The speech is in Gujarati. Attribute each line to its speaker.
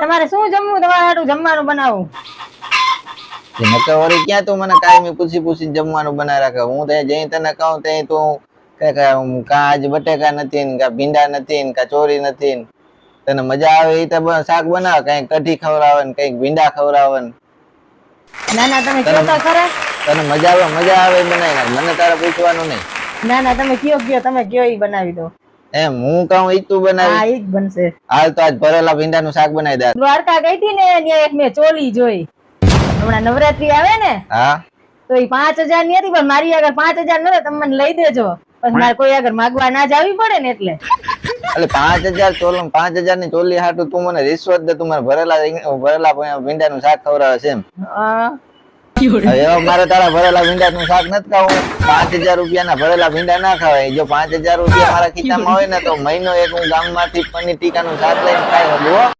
Speaker 1: તમારે શું જમવું? તમારે હાટું જમવાનું બનાવું.
Speaker 2: નકર વળી ક્યાં તું મને કાયમી પૂછી પૂછી જમવાનું બનાવી રાખે? હું તો જઈ તને કહું તે તું કે કે આજ બટેકા નથી ને કા ભીંડા નથી ને કા ચોરી નથી ને. તને મજા આવે એ તો શાક બનાવે કઈ કઢી ખવડાવે ને કંઈક ભીંડા ખવડાવે ને.
Speaker 1: ના ના તમે કયો તો ખરે?
Speaker 2: તને મજા આવે મજા આવે બનાવી નાખ મને તારે પૂછવાનું નહીં.
Speaker 1: ના ના તમે કયો કયો તમે કયો એ બનાવી દો.
Speaker 2: એમ હું કહું ઈ જ તું
Speaker 1: હા ઈ જ બનશે.
Speaker 2: હાલ તો આજ ભરેલા ભીંડાનું શાક બનાવી દે.
Speaker 1: દ્વારકા ગઈ હતી ને ત્યાં એક મેં ચોલી જોઈ. હમણાં નવરાત્રી આવે ને
Speaker 2: હા.
Speaker 1: તો ઈ પાંચ હજારની હતી પણ મારી આગળ પાંચ હજાર નતો તમે મને લઈ દેજો. પછી મારે કોઈ આગળ માગવા ના જાવી પડે ને એટલે.
Speaker 2: એટલે પાંચ હજાર ચોલો પાંચ હજારની ચોલી હાટું તું મને રિશ્વત દે તું મને ભરેલા ભરેલા ભીંડા નું શાક ખવડાવે છે એમ.
Speaker 1: હા.
Speaker 2: હવે મારે તારા ભરેલા ભીંડાનું શાક નથી ખાવું. પાંચ હજાર રૂપિયાના ભરેલા ભીંડા ના ખાવાય. જો પાંચ હજાર રૂપિયા મારા ખિસ્સામાં હોય ને તો મહિનો એક હું ગામમાંથી પનીર ટીકાનું શાક લઈને ખાઈ.